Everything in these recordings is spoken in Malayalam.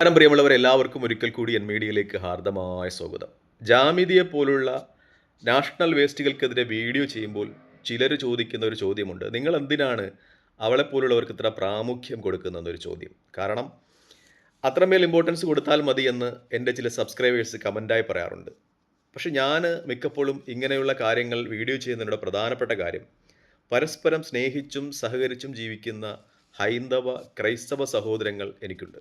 നമസ്കാരം പ്രിയമുള്ളവർ എല്ലാവർക്കും ഒരിക്കൽ കൂടി എൻ മീഡിയയിലേക്ക് ഹാർദമായ സ്വാഗതം. ജാമിതിയെ പോലുള്ള നാഷണൽ വേസ്റ്റുകൾക്കെതിരെ വീഡിയോ ചെയ്യുമ്പോൾ ചിലർ ചോദിക്കുന്ന ഒരു ചോദ്യമുണ്ട്. നിങ്ങൾ എന്തിനാണ് അവളെ പോലുള്ളവർക്ക് ഇത്ര പ്രാമുഖ്യം കൊടുക്കുന്നതെന്നൊരു ചോദ്യം. കാരണം അത്രമേൽ ഇമ്പോർട്ടൻസ് കൊടുത്താൽ മതി എന്ന് എന്റെ ചില സബ്സ്ക്രൈബേഴ്സ് കമന്റായി പറയാറുണ്ട്. പക്ഷെ ഞാൻ മിക്കപ്പോഴും ഇങ്ങനെയുള്ള കാര്യങ്ങൾ വീഡിയോ ചെയ്യുന്നതിനുള്ള പ്രധാനപ്പെട്ട കാര്യം പരസ്പരം സ്നേഹിച്ചും സഹകരിച്ചും ജീവിക്കുന്ന ഹൈന്ദവ ക്രൈസ്തവ സഹോദരങ്ങൾ എനിക്കുണ്ട്.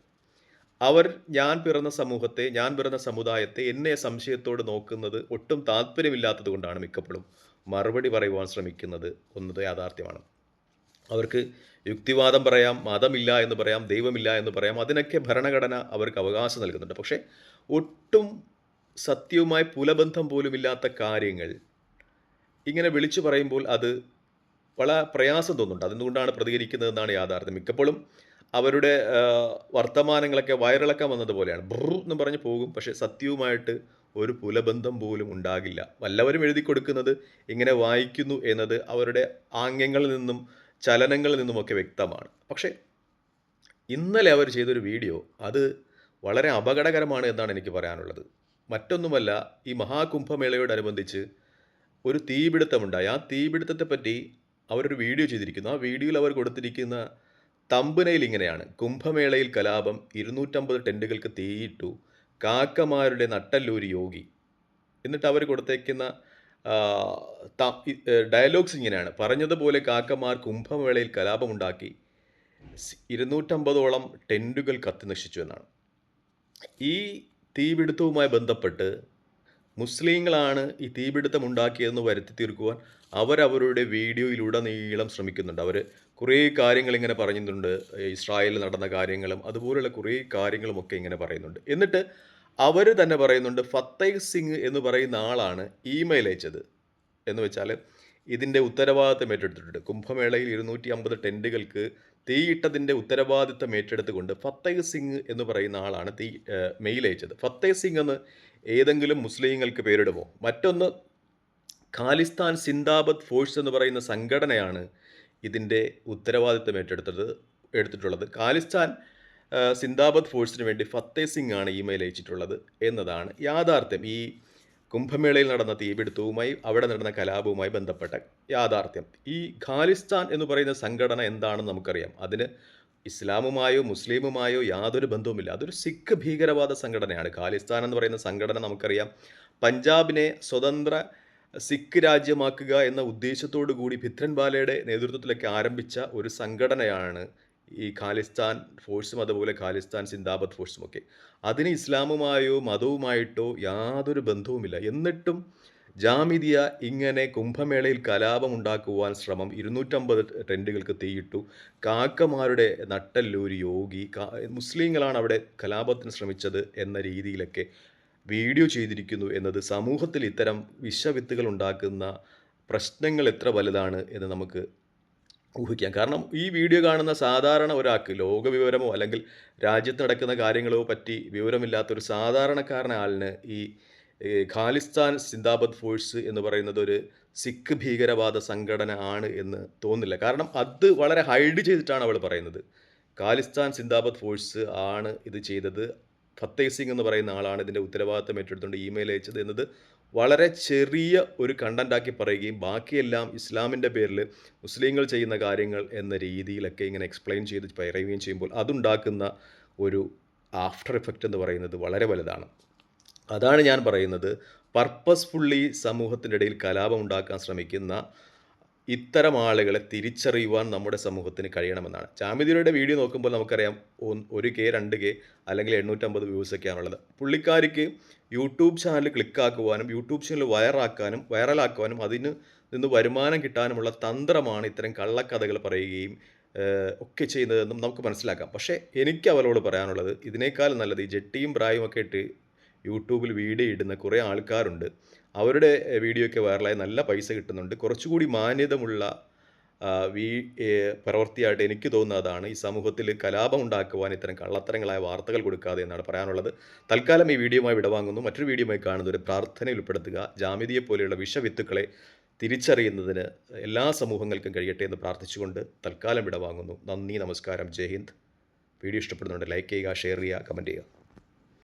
അവർ ഞാൻ പിറന്ന സമൂഹത്തെ ഞാൻ പിറന്ന സമുദായത്തെ എന്നെ സംശയത്തോട് നോക്കുന്നത് ഒട്ടും താല്പര്യമില്ലാത്തത് കൊണ്ടാണ് മിക്കപ്പോഴും മറുപടി പറയുവാൻ ശ്രമിക്കുന്നത് ഒന്നത് യാഥാർത്ഥ്യമാണ്. അവർക്ക് യുക്തിവാദം പറയാം മതമില്ല എന്ന് പറയാം ദൈവമില്ല എന്ന് പറയാം അതിനൊക്കെ ഭരണഘടന അവർക്ക് അവകാശം നൽകുന്നുണ്ട്. പക്ഷേ ഒട്ടും സത്യവുമായി പുലബന്ധം പോലുമില്ലാത്ത കാര്യങ്ങൾ ഇങ്ങനെ വിളിച്ചു പറയുമ്പോൾ അത് വളരെ പ്രയാസം തോന്നുന്നുണ്ട്. അതുകൊണ്ടാണ് പ്രതികരിക്കുന്നതെന്നാണ് യാഥാർത്ഥ്യം. മിക്കപ്പോഴും അവരുടെ വർത്തമാനങ്ങളൊക്കെ വയറിളക്കം വന്നതുപോലെയാണ്. ബ്രൂ എന്ന് പറഞ്ഞ് പോകും. പക്ഷേ സത്യവുമായിട്ട് ഒരു പുലബന്ധം പോലും ഉണ്ടാകില്ല. വല്ലവരും എഴുതി കൊടുക്കുന്നത് ഇങ്ങനെ വായിക്കുന്നു എന്നത് അവരുടെ ആംഗ്യങ്ങളിൽ നിന്നും ചലനങ്ങളിൽ നിന്നുമൊക്കെ വ്യക്തമാണ്. പക്ഷേ ഇന്നലെ അവർ ചെയ്തൊരു വീഡിയോ അത് വളരെ അപകടകരമാണ് എന്നാണ് എനിക്ക് പറയാനുള്ളത്. മറ്റൊന്നുമല്ല ഈ മഹാകുംഭമേളയോടനുബന്ധിച്ച് ഒരു തീപിടുത്തമുണ്ടായി. ആ തീപിടുത്തത്തെപ്പറ്റി അവരൊരു വീഡിയോ ചെയ്തിരിക്കുന്നു. ആ വീഡിയോയിൽ അവർ കൊടുത്തിരിക്കുന്ന തമ്പനയിൽ ഇങ്ങനെയാണ് കുംഭമേളയിൽ കലാപം ഇരുന്നൂറ്റമ്പത് ടെന്റുകൾക്ക് തീയിട്ടു കാക്കമാരുടെ നട്ടല്ലൂരി യോഗി. എന്നിട്ട് അവർ കൊടുത്തേക്കുന്ന ഡയലോഗ്സ് ഇങ്ങനെയാണ്. പറഞ്ഞതുപോലെ കാക്കമാർ കുംഭമേളയിൽ കലാപമുണ്ടാക്കി ഇരുന്നൂറ്റമ്പതോളം ടെന്റുകൾ കത്തിനശിച്ചു എന്നാണ്. ഈ തീപിടുത്തവുമായി ബന്ധപ്പെട്ട് മുസ്ലിങ്ങളാണ് ഈ തീപിടുത്തം ഉണ്ടാക്കിയതെന്ന് വരുത്തി തീർക്കുവാൻ അവരവരുടെ വീഡിയോയിലുടനീളം ശ്രമിക്കുന്നുണ്ട്. അവർ കുറേ കാര്യങ്ങൾ ഇങ്ങനെ പറയുന്നുണ്ട് ഇസ്രായേലിൽ നടന്ന കാര്യങ്ങളും അതുപോലുള്ള കുറേ കാര്യങ്ങളുമൊക്കെ ഇങ്ങനെ പറയുന്നുണ്ട്. എന്നിട്ട് അവർ തന്നെ പറയുന്നുണ്ട് ഫത്തേഹ് സിംഗ് എന്ന് പറയുന്ന ആളാണ് ഇമെയിൽ അയച്ചത്. എന്ന് വെച്ചാൽ ഇതിന്റെ ഉത്തരവാദിത്തം ഏറ്റെടുത്തിട്ടുണ്ട്. കുംഭമേളയിൽ ഇരുന്നൂറ്റി അമ്പത് ടെന്റുകൾക്ക് തീയിട്ടതിന്റെ ഉത്തരവാദിത്തം ഏറ്റെടുത്തുകൊണ്ട് ഫത്തേഹ് സിംഗ് എന്ന് പറയുന്ന ആളാണ് തീ മെയിൽ അയച്ചത് ഫത്തേഹ് സിംഗ് എന്ന് ഏതെങ്കിലും മുസ്ലിങ്ങൾക്ക് പേരിടുമോ? മറ്റൊന്ന് ഖാലിസ്ഥാൻ സിന്ദാബദ് ഫോഴ്സ് എന്ന് പറയുന്ന സംഘടനയാണ് ഇതിന്റെ ഉത്തരവാദിത്തം ഏറ്റെടുത്തത് എടുത്തിട്ടുള്ളത്. ഖാലിസ്ഥാൻ സിന്ദാബദ് ഫോഴ്സിന് വേണ്ടി ഫത്തേഹ് സിംഗ് ആണ് ഇമെയിൽ അയച്ചിട്ടുള്ളത് എന്നതാണ് യാഥാർത്ഥ്യം. ഈ കുംഭമേളയിൽ നടന്ന തീപിടുത്തവുമായി അവിടെ നടന്ന കലാപവുമായി ബന്ധപ്പെട്ട യാഥാർത്ഥ്യം. ഈ ഖാലിസ്ഥാൻ എന്ന് പറയുന്ന സംഘടന എന്താണെന്ന് നമുക്കറിയാം. അതിന് ഇസ്ലാമുമായോ മുസ്ലിമുമായോ യാതൊരു ബന്ധവുമില്ല. അതൊരു സിഖ് ഭീകരവാദ സംഘടനയാണ്. ഖാലിസ്ഥാൻ എന്ന് പറയുന്ന സംഘടന നമുക്കറിയാം. പഞ്ചാബിനെ സ്വതന്ത്ര സിഖ് രാജ്യമാക്കുക എന്ന ഉദ്ദേശത്തോടു കൂടി ഭിത്രൻവാലയുടെ നേതൃത്വത്തിലൊക്കെ ആരംഭിച്ച ഒരു സംഘടനയാണ് ഈ ഖാലിസ്ഥാൻ ഫോഴ്സും അതുപോലെ ഖാലിസ്ഥാൻ സിന്ദാബദ് ഫോഴ്സും ഒക്കെ. അതിന് ഇസ്ലാമുമായോ മതവുമായിട്ടോ യാതൊരു ബന്ധവുമില്ല. എന്നിട്ടും ജാമിദിയ ഇങ്ങനെ കുംഭമേളയിൽ കലാപം കലാപമുണ്ടാക്കുവാൻ ശ്രമം ഇരുന്നൂറ്റമ്പത് ടെന്റുകൾക്ക് തീയിട്ടു. കാക്കമാരുടെ നട്ടല്ലൂരി യോഗി മുസ്ലിങ്ങളാണ് അവിടെ കലാപത്തിന് ശ്രമിച്ചത് എന്ന രീതിയിലൊക്കെ വീഡിയോ ചെയ്തിരിക്കുന്നു എന്നത് സമൂഹത്തിൽ ഇത്തരം വിഷവിത്തുകൾ ഉണ്ടാക്കുന്ന പ്രശ്നങ്ങൾ എത്ര വലുതാണ് എന്ന് നമുക്ക് ഊഹിക്കാം. കാരണം ഈ വീഡിയോ കാണുന്ന സാധാരണ ഒരാൾക്ക് ലോകവിവരമോ അല്ലെങ്കിൽ രാജ്യത്ത് നടക്കുന്ന കാര്യങ്ങളോ പറ്റി വിവരമില്ലാത്തൊരു സാധാരണക്കാരന ആളിന് ഈ ഖാലിസ്ഥാൻ സിന്ദാബദ് ഫോഴ്സ് എന്ന് പറയുന്നത് ഒരു സിഖ് ഭീകരവാദ സംഘടന ആണ് എന്ന് തോന്നില്ല കാരണം അത് വളരെ ഹൈഡ് ചെയ്തിട്ടാണ് അവൾ പറയുന്നത്. ഖാലിസ്ഥാൻ സിന്ദാബദ് ഫോഴ്സ് ആണ് ഇത് ചെയ്തത്. ഫത്തേഹ് സിംഗ് എന്ന് പറയുന്ന ആളാണ് ഇതിന്റെ ഉത്തരവാദിത്തം ഏറ്റെടുത്തുകൊണ്ട് ഇമെയിൽ അയച്ചത് എന്നത് വളരെ ചെറിയ ഒരു കണ്ടന്റാക്കി പറയുകയും ബാക്കിയെല്ലാം ഇസ്ലാമിന്റെ പേരിൽ മുസ്ലിങ്ങൾ ചെയ്യുന്ന കാര്യങ്ങൾ എന്ന രീതിയിലൊക്കെ ഇങ്ങനെ എക്സ്പ്ലെയിൻ ചെയ്ത് പറയുകയും ചെയ്യുമ്പോൾ അതുണ്ടാക്കുന്ന ഒരു ആഫ്റ്റർ എഫക്റ്റ് എന്ന് പറയുന്നത് വളരെ വലുതാണ്. അതാണ് ഞാൻ പറയുന്നത്. പർപ്പസ്ഫുള്ളി സമൂഹത്തിന്റെ ഇടയിൽ കലാപം ഉണ്ടാക്കാൻ ശ്രമിക്കുന്ന ഇത്തരം ആളുകളെ തിരിച്ചറിയുവാൻ നമ്മുടെ സമൂഹത്തിന് കഴിയണമെന്നാണ്. ജാമിദിയുടെ വീഡിയോ നോക്കുമ്പോൾ നമുക്കറിയാം ഒരു കെ രണ്ട് കെ അല്ലെങ്കിൽ എണ്ണൂറ്റമ്പത് വ്യൂസ് ഒക്കെയാണുള്ളത്. പുള്ളിക്കാരിക്ക് യൂട്യൂബ് ചാനൽ ക്ലിക്കാക്കുവാനും യൂട്യൂബ് ചാനൽ വയറാക്കാനും വൈറലാക്കുവാനും അതിന് നിന്ന് വരുമാനം കിട്ടാനുമുള്ള തന്ത്രമാണ് ഇത്തരം കള്ളക്കഥകൾ പറയുകയും ഒക്കെ ചെയ്യുന്നതെന്നും നമുക്ക് മനസ്സിലാക്കാം. പക്ഷേ എനിക്ക് അവരോട് പറയാനുള്ളത് ഇതിനേക്കാൾ നല്ലത് ഈ ജെട്ടിയും ബ്രായും ഒക്കെ ഇട്ട് യൂട്യൂബിൽ വീഡിയോ ഇടുന്ന കുറേ ആൾക്കാരുണ്ട്. അവരുടെ വീഡിയോ ഒക്കെ വൈറലായി നല്ല പൈസ കിട്ടുന്നുണ്ട്. കുറച്ചുകൂടി മാന്യതമുള്ള വീ പ്രവൃത്തിയായിട്ട് എനിക്ക് തോന്നുന്ന അതാണ് ഈ സമൂഹത്തിൽ കലാപം ഉണ്ടാക്കുവാൻ ഇത്തരം കള്ളത്തരങ്ങളായ വാർത്തകൾ കൊടുക്കാതെ എന്നാണ് പറയാനുള്ളത്. തൽക്കാലം ഈ വീഡിയോയുമായി വിടവാങ്ങുന്നു. മറ്റൊരു വീഡിയോയുമായി കാണുന്നവരെ പ്രാർത്ഥനയിൽ ഉൾപ്പെടുത്തുക. ജാമിതിയെ പോലെയുള്ള വിഷവിത്തുക്കളെ തിരിച്ചറിയുന്നതിന് എല്ലാ സമൂഹങ്ങൾക്കും കഴിയട്ടെ എന്ന് പ്രാർത്ഥിച്ചുകൊണ്ട് തൽക്കാലം വിടവാങ്ങുന്നു. നന്ദി നമസ്കാരം. ജയ് ഹിന്ദ്. വീഡിയോ ഇഷ്ടപ്പെടുന്നുണ്ട് ലൈക്ക് ചെയ്യുക ഷെയർ ചെയ്യുക കമന്റ് ചെയ്യുക.